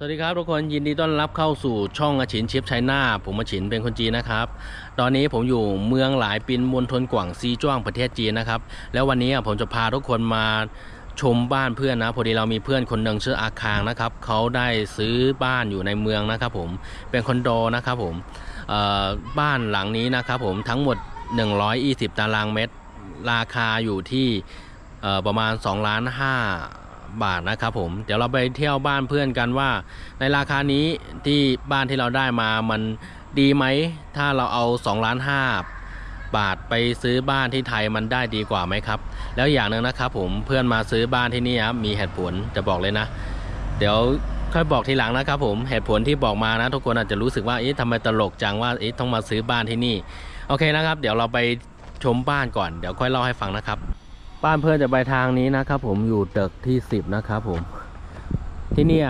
สวัสดีครับทุกคนยินดีต้อนรับเข้าสู่ช่องอาชินชิปไชน่าผมอาชินเป็นคนจีนนะครับ ตอนนี้ผมอยู่เมืองหลายปินมณฑลกวางซีจ้วงประเทศจีนนะครับ แล้ววันนี้ผมจะพาทุกคนมาชมบ้านเพื่อนนะพอดีเรามีเพื่อนคนหนึ่งชื่ออาคางนะครับเขาได้ซื้อบ้านอยู่ในเมืองนะครับ ผมเป็นคอนโดนะครับผมบ้านหลังนี้นะครับผมทั้งหมด 120 ตารางเมตร ราคาอยู่ที่ประมาณ2ล้าน5 บาทนะครับผมเดี๋ยวเราไปเที่ยวบ้านเพื่อนกันว่า ในราคานี้ที่บ้านที่เราได้มามันดีไหม ถ้าเราเอา2ล้าน5บาทไปซื้อบ้านที่ไทยมันได้ดีกว่าไหมครับ แล้วอย่างหนึ่งนะครับผมเพื่อนมาซื้อบ้านที่นี่ครับมีเหตุผลจะบอกเลยนะ เดี๋ยวค่อยบอกทีหลังนะครับผมเหตุผลที่บอกมานะทุกคนอาจจะรู้สึกว่าเอ๊ะทำไมตลกจังว่าเอ๊ะต้องมาซื้อบ้านที่นี่ โอเคนะครับ เดี๋ยวเราไปชมบ้านก่อน เดี๋ยวค่อยเล่าให้ฟังนะครับ บ้านเพื่อนจะไปทางนี้นะครับผมอยู่ตึกที่10นะครับผมที่เนี่ย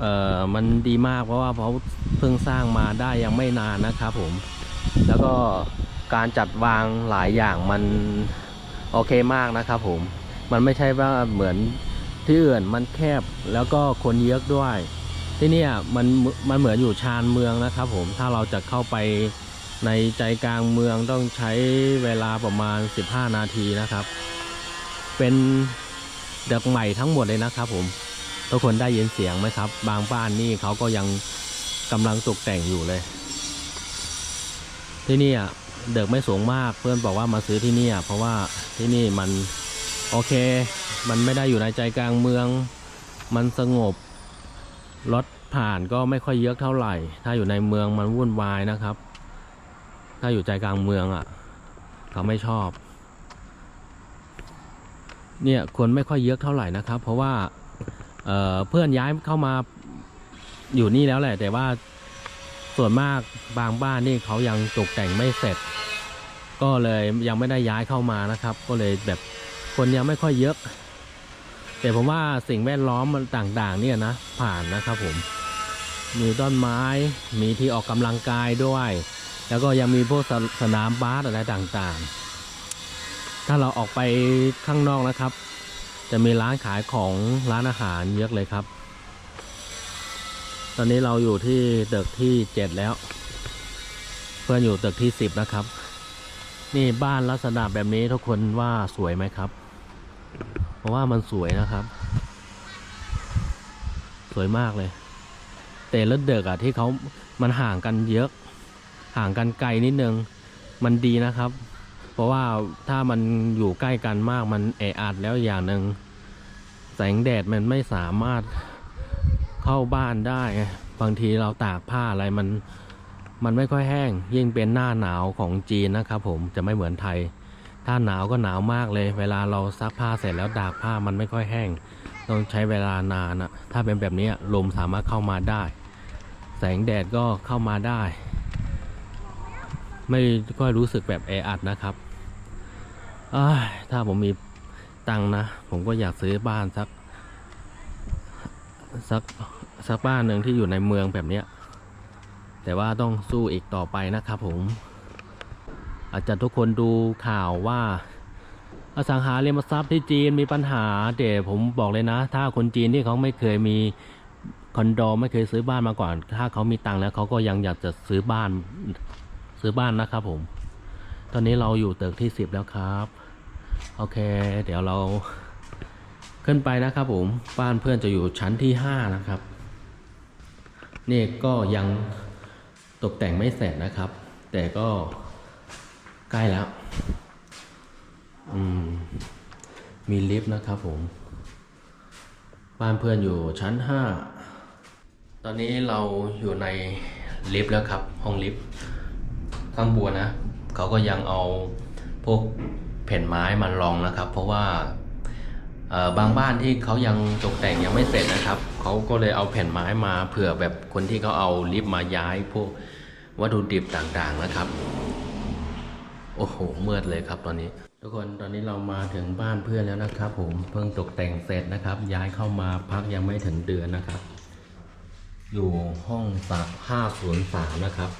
เอ่อมันดีมากเพราะว่าเขาเพิ่งสร้างมาได้ยังไม่นานนะครับผม แล้วก็การจัดวางหลายอย่างมันโอเคมากนะครับผม มันไม่ใช่ว่าเหมือนที่อื่นมันแคบแล้วก็คนเยอะด้วย ที่นี่มันมันเหมือนอยู่ชานเมืองนะครับผมถ้าเราจะเข้าไปในใจกลางเมืองต้องใช้เวลาประมาณ 15 นาทีนะครับ เป็นเด็กใหม่ทั้งหมดเลยนะครับ ผมทุกคนได้ยินเสียงไหมครับ บางบ้านนี่เขาก็ยังกำลังตกแต่งอยู่เลย ที่นี่อะเด็กไม่สูงมากเพื่อนบอกว่ามาซื้อที่นี่อะเพราะว่าที่นี่มันโอเค มันไม่ได้อยู่ในใจกลางเมือง มันสงบรถผ่านก็ไม่ค่อยเยอะเท่าไหร่ ถ้าอยู่ในเมืองมันวุ่นวายนะครับ ถ้าอยู่ใจกลางเมืองอะ เขาไม่ชอบ เนี่ยคนไม่ค่อยเยอะเท่าไหร่นะครับ เพราะว่าเเพื่อนย้ายเข้ามาอยู่นี่แล้วแหละ แต่ว่าส่วนมากบางบ้านนี่เขายังตกแต่งไม่เสร็จ ก็เลยยังไม่ได้ย้ายเข้ามานะครับ ก็เลยแบบคนยังไม่ค่อยเยอะ แต่ผมว่าสิ่งแวดล้อมมันต่างๆ เนี่ยนะผ่านนะครับผมมีต้นไม้มีที่ออกกำลังกายด้วย แล้วก็ยังมีพวกสสนามบาสอะไรต่างๆ ถ้าเราออกไปข้างนอกนะครับ จะมีร้านขายของร้านอาหารเยอะเลยครับ ตอนนี้เราอยู่ที่ตึกที่เจ็ดแล้ว เพื่อนอยู่ตึกที่สิบนะครับ นี่บ้านลักษณะแบบนี้ทุกคนว่าสวยไหมครับ เพราะว่ามันสวยนะครับ สวยมากเลย แต่ละเด็กอะที่เขามันห่างกันเยอะ ห่างกันไกลนิดนึง มันดีนะครับ เพราะว่าถ้ามันอยู่ใกล้กันมากมันแออัดแล้วอย่างหนึ่งแสงแดดมันไม่สามารถเข้าบ้านได้ บางทีเราตากผ้าอะไรมันมันไม่ค่อยแห้ง ยิ่งเป็นหน้าหนาวของจีนนะครับผมจะไม่เหมือนไทย ถ้าหนาวก็หนาวมากเลย เวลาเราซักผ้าเสร็จแล้วตากผ้ามันไม่ค่อยแห้ง ต้องใช้เวลานานอะถ้าเป็นแบบนี้ลมสามารถเข้ามาได้ แสงแดดก็เข้ามาได้ ไม่ค่อยรู้สึกแบบแออัดนะครับอถ้าผมมีตังนะ ผมก็อยากซื้อบ้านสัก สักสักบ้านหนึ่งที่อยู่ในเมืองแบบเนี้ย แต่ว่าต้องสู้อีกต่อไปนะครับผม อาจจะทุกคนดูข่าวว่า อสังหาริมทรัพย์ที่จีนมีปัญหาแต่ผมบอกเลยนะ ถ้าคนจีนที่เขาไม่เคยมีคอนโดไม่เคยซื้อบ้านมาก่อน ถ้าเขามีตังค์แล้วเขาก็ยังอยากจะซื้อบ้าน ซื้อบ้านนะครับผม ตอนนี้เราอยู่ตึกที่สิบแล้วครับ โอเค เดี๋ยวเราขึ้นไปนะครับผม บ้านเพื่อนจะอยู่ชั้นที่ห้านะครับ นี่ก็ยังตกแต่งไม่เสร็จนะครับ แต่ก็ใกล้แล้ว อืม มีลิฟต์นะครับผม บ้านเพื่อนอยู่ชั้นห้าตอนนี้เราอยู่ในลิฟต์แล้วครับ ห้องลิฟต์ ข้างบนนะเขาก็ยังเอาพวกแผ่นไม้มารองนะครับ เพราะว่าบางบ้านที่เขายังตกแต่งยังไม่เสร็จนะครับเขาก็เลยเอาแผ่นไม้มาเผื่อแบบคนที่เขาเอาลิฟต์มาย้ายพวกวัตถุดิบต่างๆนะครับ โอ้โหมืดเลยครับตอนนี้ ทุกคนตอนนี้เรามาถึงบ้านเพื่อนแล้วนะครับ ผมเพิ่งตกแต่งเสร็จนะครับ ย้ายเข้ามาพักยังไม่ถึงเดือนนะครับ อยู่ห้องสามห้าศูนย์สามนะครับ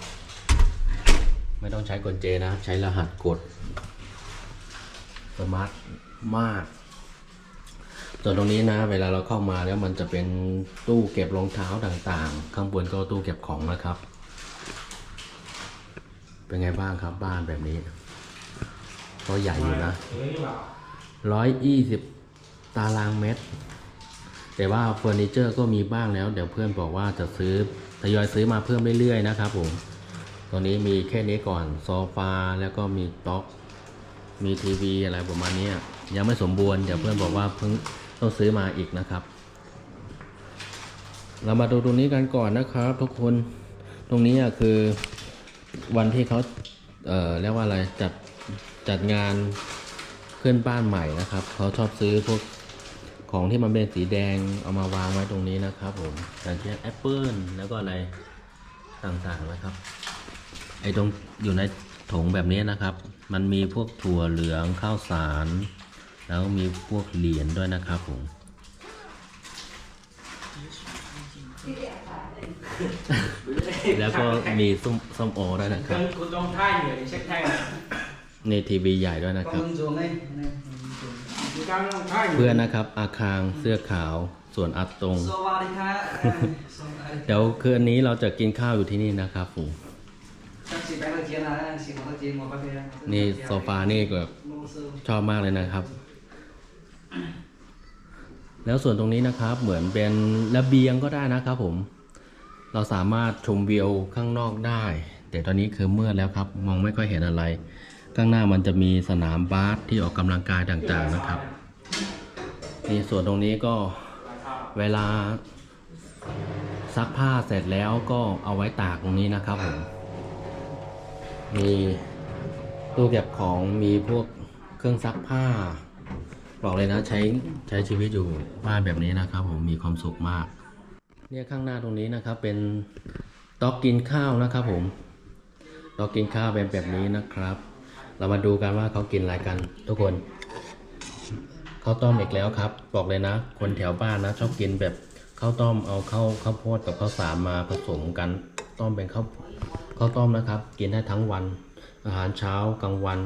ไม่ต้องใช้กลเจนะ ใช้รหัสกดสมาร์ทมากส่วนตรงนี้นะ เวลาเราเข้ามาแล้วมันจะเป็นตู้เก็บรองเท้าต่างๆ ข้างบนก็ตู้เก็บของนะครับ เป็นไงบ้างครับบ้านแบบนี้ ก็ใหญ่อยู่นะร้อยยี่สิบตารางเมตร แต่ว่าเฟอร์นิเจอร์ก็มีบ้างแล้ว เดี๋ยวเพื่อนบอกว่าจะซื้อทยอยซื้อมาเพิ่มเรื่อยๆนะครับผม ตอนนี้มีแค่นี้ก่อนโซฟาแล้วก็มีโต๊ะมีทีวีอะไรประมาณนี้ยังไม่สมบูรณ์เดี๋ยวเพื่อนบอกว่าเพิ่งต้องซื้อมาอีกนะครับ เรามาดูตรงนี้กันก่อนนะครับ ทุกคนตรงนี้คือวันที่เขาเอ่อเรียกว่าอะไรจัดจัดงานขึ้นบ้านใหม่นะครับเขาชอบซื้อพวกของที่มันเป็นสีแดงเอามาวางไว้ตรงนี้นะครับ ผมอย่างเช่นแอปเปิลแล้วก็อะไรต่างๆนะครับ ไอ้ตรงอยู่ในถุงแบบนี้นะครับ มันมีพวกถั่วเหลืองข้าวสาร แล้วมีพวกเหรียญด้วยนะครับผม แล้วก็มีส้มส้มโอด้วยนะครับ Cơn của Đông Thai người thì sách thay này นี่ทีวีใหญ่ด้วยนะครับ con xuống đây này Người ta Đông Thai เพื่อนนะครับ อาคางเสื้อขาวส่วนอัดตรง so vào đi ha Xong rồi. เดี๋ยวคืนนี้เราจะกินข้าวอยู่ที่นี่นะครับผม นี่โซฟานี่ก็ Nô sơ. ชอบมากเลยนะครับ แล้วส่วนตรงนี้นะครับเหมือนเป็นระเบียงก็ได้นะครับผม เราสามารถชมวิวข้างนอกได้ แต่ตอนนี้คือมืดแล้วครับ มองไม่ค่อยเห็นอะไร ข้างหน้ามันจะมีสนามบาสที่ออกกำลังกายต่างๆนะครับนี่ส่วนตรงนี้ก็เวลาซักผ้าเสร็จแล้วก็เอาไว้ตากตรงนี้นะครับผม มีตู้เก็บของมีพวกเครื่องซักผ้า บอกเลยนะใช้ใช้ชีวิตอยู่บ้านแบบนี้นะครับผมมีความสุขมาก เนี่ยข้างหน้าตรงนี้นะครับเป็นต๊ะกินข้าวนะครับผมต๊ะกินข้าวเป็นแบบนี้นะครับ เรามาดูกันว่าเขากินอะไรกัน ทุกคนข้าวต้มอีกแล้วครับ บอกเลยนะ คนแถวบ้านนะชอบกินแบบข้าวต้มเอาข้าวข้าวโพดกับข้าวสารมาผสมกัน ต้มเป็นข้าว ข้าวต้มนะครับ กินได้ทั้งวัน อาหารเช้ากลางวัน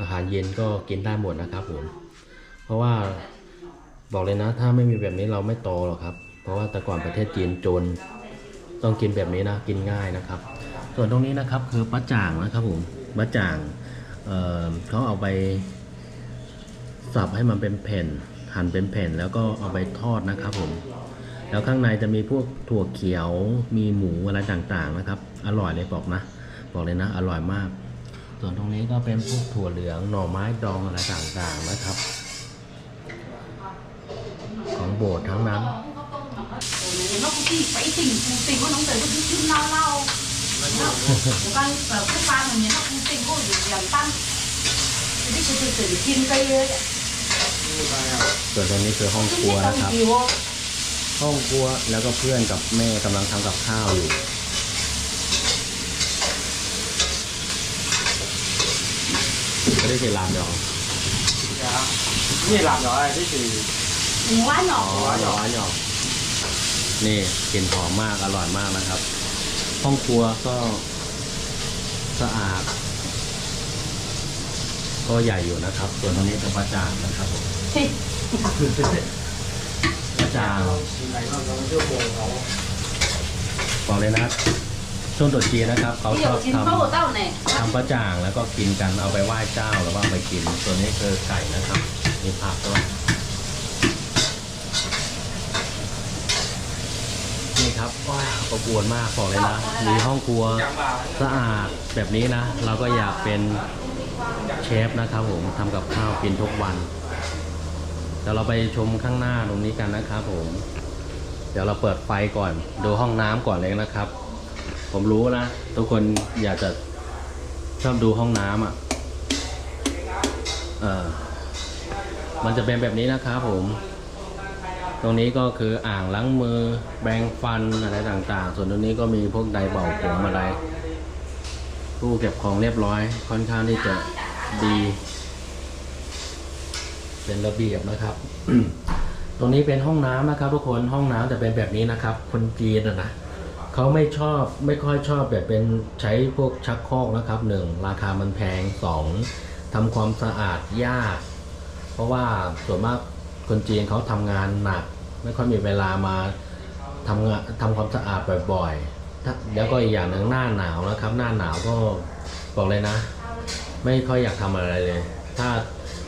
อาหารเย็นก็กินได้หมดนะครับผมเพราะว่าบอกเลยนะ ถ้าไม่มีแบบนี้เราไม่โตหรอกครับ เพราะว่าแต่ก่อนประเทศจีนจนต้องกินแบบนี้นะกินง่ายนะครับ ส่วนตรงนี้นะครับคือปลาจ่างนะครับผมปลาจ่างเเขาเอาไปสับให้มันเป็นแผ่นหั่นเป็นแผ่นแล้วก็เอาไปทอดนะครับผม แล้วข้างในจะมีพวกถั่วเขียวมีหมูอะไรต่างๆนะครับ อร่อยเลยบอกนะบอกเลยนะอร่อยมาก ส่วนตรงนี้ก็เป็นพวกถั่วเหลืองหน่อไม้ดองอะไรต่างๆนะครับ ของโบสถ์ทั้งนั้น nó cũng chỉ phải tỉnh phụ tỉnh của nó tới cái chút lao lao nó cũng đang ở cái pha mà nó cũng tỉnh của được làm tăng thì cái chuyện từ thiên cây ấy ส่วนตรงนี้คือห้องครัวนะครับ ห้องครัวแล้วก็เพื่อนกับแม่กำลังทำกับข้าวอยู่ก็ได้เจรามดอง Dạ Như làm rồi thế thì quá อ๋อ nhỏ ร้อนหยอกนี่กลิ่นหอมมากอร่อยมากนะครับ ห้องครัวก็สะอาด ก็ใหญ่อยู่นะครับ ส่วนตรงนี้เป็นประจานนะครับผม thì ประ จาน Thì này nó nó chưa bồ nó บอกเลยนะช่วงตรุษจีนนะครับ เขา bây ชอบ giờ chín ท khâu của tao này ำทำประจ่างแล้วก็กินกันเอาไปไหว้เจ้าหรือว่าเอาไปกินส่วนนี้คือไก่นะครับมีผักด้วยนี่ครับว้าวอบอวลมากบอกเลยนะ มีห้องครัว Chẳng bảo สะอาดแบบนี้นะ เราก็อยากเป็นเชฟนะครับผมทำกับข้าวกินทุกวัน เดี๋ยวเราไปชมข้างหน้าตรงนี้กันนะครับผม เดี๋ยวเราเปิดไฟก่อน ดูห้องน้ำก่อนเลยนะครับ ผมรู้นะทุกคนอยากจะชอบดูห้องน้ำอะ เออมันจะเป็นแบบนี้นะครับผม ตรงนี้ก็คืออ่างล้างมือแปรงฟันอะไรต่างๆ ส่วนตรงนี้ก็มีพวกไดร์เป่าผมอะไรตู้เก็บของเรียบร้อย ค่อนข้างที่จะดี เป็นระเบียบนะครับ ตรงนี้เป็นห้องน้ำนะครับทุกคนห้องน้ำจะเป็นแบบนี้นะครับ คนจีนอะนะเขาไม่ชอบไม่ค่อยชอบแบบเป็นใช้พวกชักโครกนะครับหนึ่งราคามันแพงสองทำความสะอาดยาก เพราะว่าส่วนมากคนจีนเขาทำงานหนัก ไม่ค่อยมีเวลามาทำงานทำความสะอาดบ่อยๆแล้วก็อีกอย่างหนึ่งหน้าหนาวนะครับ หน้าหนาวก็บอกเลยนะ ไม่ค่อยอยากทำอะไรเลย ถ้า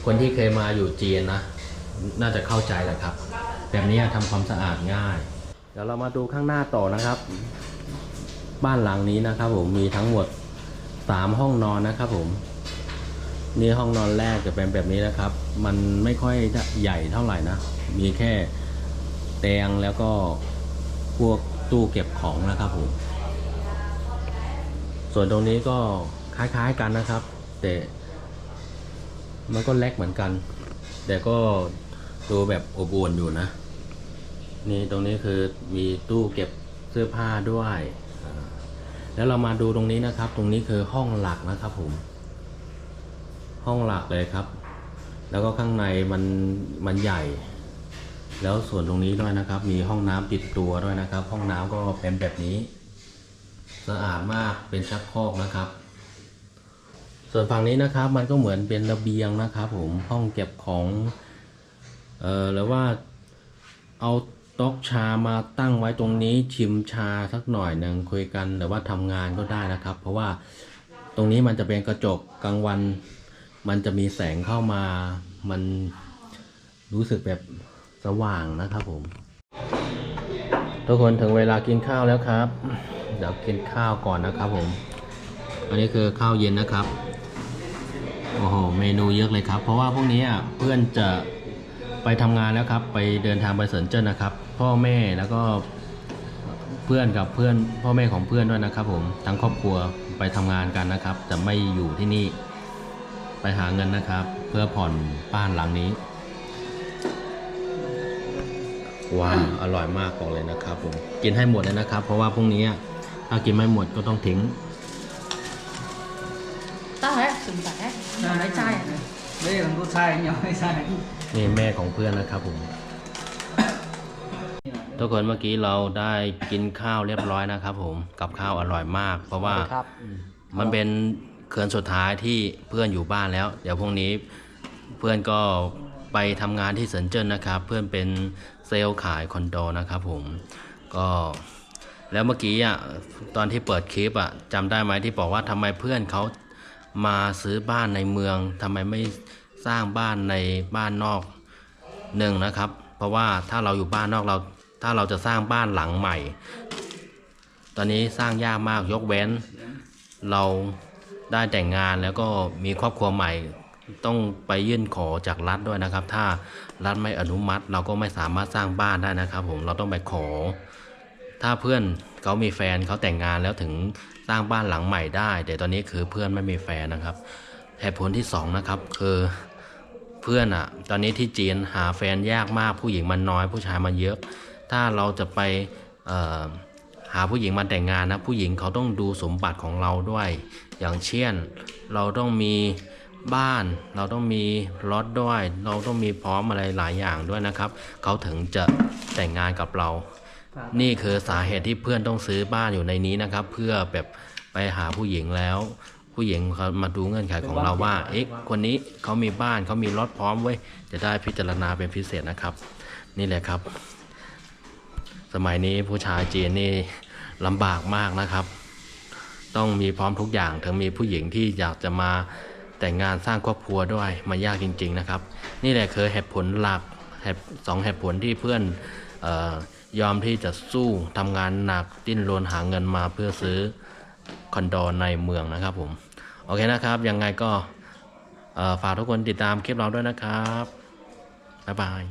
คนที่เคยมาอยู่จีนนะ น่าจะเข้าใจแหละครับ แบบนี้ทำความสะอาดง่าย เดี๋ยวเรามาดูข้างหน้าต่อนะครับ บ้านหลังนี้นะครับ ผมมีทั้งหมดสามห้องนอนนะครับ ผมนี่ห้องนอนแรกจะเป็นแบบนี้นะครับ มันไม่ค่อยใหญ่เท่าไหร่นะ มีแค่เตียงแล้วก็พวกตู้เก็บของนะครับผมส่วนตรงนี้ก็คล้ายๆกันนะครับ แต่ มันก็เล็กเหมือนกัน แต่ก็ดูแบบอบอุ่นอยู่นะ นี่ตรงนี้คือมีตู้เก็บเสื้อผ้าด้วย แล้วเรามาดูตรงนี้นะครับ ตรงนี้คือห้องหลักนะครับผม ห้องหลักเลยครับ แล้วก็ข้างในมันมันใหญ่ แล้วส่วนตรงนี้ด้วยนะครับ มีห้องน้ำติดตัวด้วยนะครับ ห้องน้ำก็เป็นแบบนี้ สะอาดมากเป็นชักโครกนะครับ ส่วนฝั่งนี้นะครับ มันก็เหมือนเป็นระเบียงนะครับ ผมห้องเก็บของเอ่อหรือว่าเอาต๊ะชามาตั้งไว้ตรงนี้ชิมชาสักหน่อยหนึ่งคุยกันหรือว่าทำงานก็ได้นะครับ เพราะว่าตรงนี้มันจะเป็นกระจกกลางวัน มันจะมีแสงเข้ามา มันรู้สึกแบบสว่างนะครับผม ทุกคนถึงเวลากินข้าวแล้วครับ เดี๋ยวกินข้าวก่อนนะครับผม อันนี้คือข้าวเย็นนะครับ โอ้โห เมนูเยอะเลยครับ เพราะว่าพวกนี้อะเพื่อนจะไปทำงานแล้วครับ ไปเดินทางไปเซินเจิ้นนะครับ พ่อแม่แล้วก็เพื่อนกับเพื่อนพ่อแม่ของเพื่อนด้วยนะครับ ผม ทั้งครอบครัวไปทำงานกันนะครับ จะไม่อยู่ที่นี่ ไปหาเงินนะครับ เพื่อผ่อนบ้านหลังนี้ ว้าว อร่อยมากบอกเลยนะครับ ผม กินให้หมดเลยนะครับ เพราะว่าพรุ่งนี้ถ้ากินไม่หมดก็ต้องทิ้ง tao hết sừng tẻ mà lấy chai à? đây là cô sai nhau hay sai นี่แม่ของเพื่อนนะครับผมทุกคนเมื่อกี้เราได้กินข้าวเรียบร้อยนะครับ ผมกับข้าวอร่อยมาก เพราะว่าครับมันเป็นเคืนสุดท้ายที่เพื่อนอยู่บ้านแล้ว เดี๋ยวพรุ่งนี้เพื่อนก็ไปทำงานที่เซินเจิ้นนะครับ เพื่อนเป็นเซลล์ขายคอนโดนะครับผมก็แล้วเมื่อกี้อะตอนที่เปิดคลิปอะจำได้ไหมที่บอกว่าทำไมเพื่อนเขา มาซื้อบ้านในเมืองทำไมไม่สร้างบ้านในบ้านนอกหนึ่งนะครับ เพราะว่าถ้าเราอยู่บ้านนอกเรา ถ้าเราจะสร้างบ้านหลังใหม่ ตอนนี้สร้างยากมากยกเว้น เราได้แต่งงานแล้วก็มีครอบครัวใหม่ ต้องไปยื่นขอจากรัฐด้วยนะครับ ถ้ารัฐไม่อนุมัติ เราก็ไม่สามารถสร้างบ้านได้นะครับ ผมเราต้องไปขอ ถ้าเพื่อนเขามีแฟนเขาแต่งงานแล้วถึง สร้างบ้านหลังใหม่ได้ แต่ตอนนี้คือเพื่อนไม่มีแฟนนะครับเหตุผลที่สองนะครับคือเพื่อนอะตอนนี้ที่จีนหาแฟนยากมากผู้หญิงมันน้อยผู้ชายมันเยอะ ถ้าเราจะไปหาผู้หญิงมาแต่งงานนะผู้หญิงเขาต้องดูสมบัติของเราด้วย อย่างเช่นเราต้องมีบ้านเราต้องมีรถด้วย เราต้องมีพร้อมอะไรหลายอย่างด้วยนะครับ เขาถึงจะแต่งงานกับเรา นี่คือสาเหตุที่เพื่อนต้องซื้อบ้านอยู่ในนี้นะครับ เพื่อแบบไปหาผู้หญิงแล้ว ผู้หญิงเขามาดูเงื่อนไขของเราว่า เอ๊ะคนนี้เขามีบ้านเขามีรถพร้อมเว้ยจะได้พิจารณาเป็นพิเศษนะครับ นี่แหละครับ สมัยนี้ผู้ชายจีนนี่ลำบากมากนะครับ ต้องมีพร้อมทุกอย่างถึงมีผู้หญิงที่อยากจะมาแต่งงานสร้างครอบครัวด้วยมันยากจริง ๆนะครับ นี่แหละคือเหตุผลหลักเหตุสองเหตุผลที่เพื่อนเออ ยอมที่จะสู้ทำงานหนักดิ้นรนหาเงินมาเพื่อซื้อคอนโดในเมืองนะครับผม โอเคนะครับ ยังไงก็ฝากทุกคนติดตามคลิปเราด้วยนะครับ บ๊ายบาย